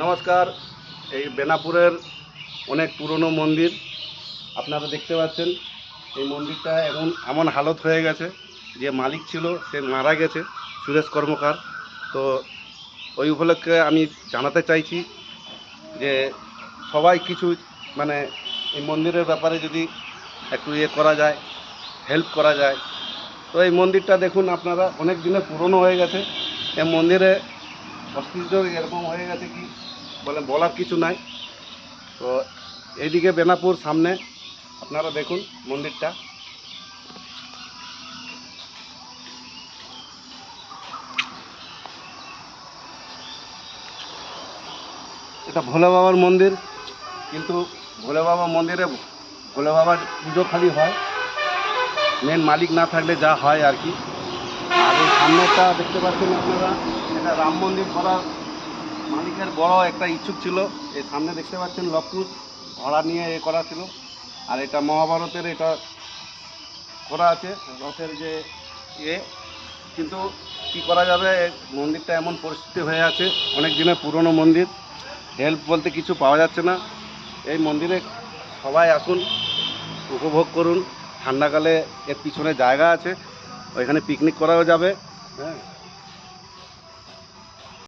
নমস্কার, এই বেনাপুরের অনেক পুরনো মন্দির। আপনারা দেখতে পাচ্ছেন, এই মন্দিরটা এখন এমন হালত হয়ে গেছে, যে মালিক ছিল, সে মারা গেছে, সুরেশ কর্মকার। তো ওই উপলক্ষে আমি জানাতে চাইছি যে সবাই কিছু মানে এই মন্দিরের ব্যাপারে যদি একটু ইয়ে করা যায় হেল্প করা যায়। তো এই মন্দিরটা দেখুন, আপনারা অনেক দিনের পুরনো হয়ে গেছে। এই মন্দিরে অস্তিত্ব এরকম হয়ে গেছে কি? বলে বলার কিছু নাই। তো এইদিকে বেনাপুর সামনে, আপনারা দেখুন মন্দিরটা। এটা ভোলে বাবার মন্দির, কিন্তু ভোলে বাবা মন্দিরে ভোলে বাবার পুজো খালি হয়। মেন মালিক না থাকলে যা হয় আর কি। সামনেটা দেখতে পাচ্ছেন আপনারা। এটা রাম মন্দির করার মালিকের বড় একটা ইচ্ছুক ছিল। এই সামনে দেখতে পাচ্ছেন লক্ষুর ভাড়া নিয়ে এ করা ছিল। আর এটা মহাভারতের এটা করা আছে, রথের যে ইয়ে। কিন্তু কি করা যাবে? মন্দিরটা এমন পরিস্থিতি হয়ে আছে, অনেক দিনের পুরনো মন্দির। হেল্প বলতে কিছু পাওয়া যাচ্ছে না। এই মন্দিরে সবাই আসুন, উপভোগ করুন। ঠান্ডাকালে এর পিছনে জায়গা আছে, ওইখানে পিকনিক করাও যাবে। হ্যাঁ